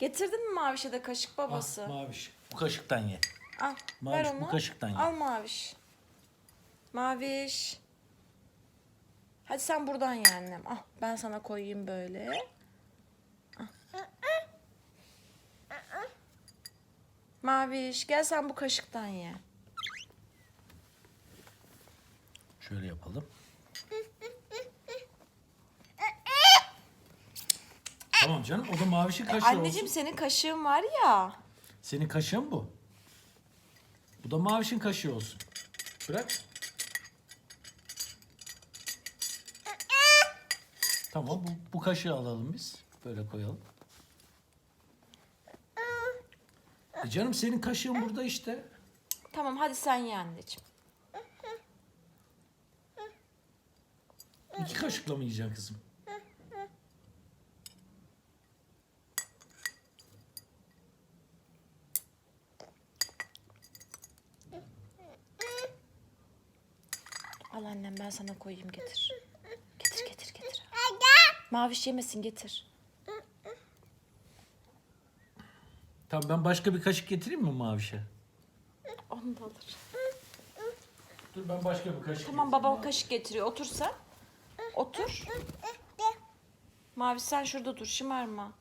Getirdin mi Maviş'e de kaşık babası? Al maviş. Bu kaşıktan ye. Al Maviş, ver bu onu. kaşıktan ye. Al Maviş. Maviş. Hadi sen buradan ye annem. Al ben sana koyayım böyle. Al. Maviş gel sen bu kaşıktan ye. Şöyle yapalım. Tamam canım o da mavişin kaşığı Anneciğim olsun. senin kaşığın var ya. Senin kaşığın bu. Bu da mavişin kaşığı olsun. Bırak. Tamam bu, bu kaşığı alalım biz. Böyle koyalım. E canım senin kaşığın burada işte. Tamam hadi sen ye anneciğim. İki kaşıkla mı yiyeceksin kızım? Al annem ben sana koyayım getir. Getir getir getir. Maviş yemesin getir. Tamam ben başka bir kaşık getireyim mi mavişe? Onu da alır. Dur ben başka bir kaşık Tamam babam kaşık getiriyor. Otur sen. Otur. Mavi sen şurada dur şımarma.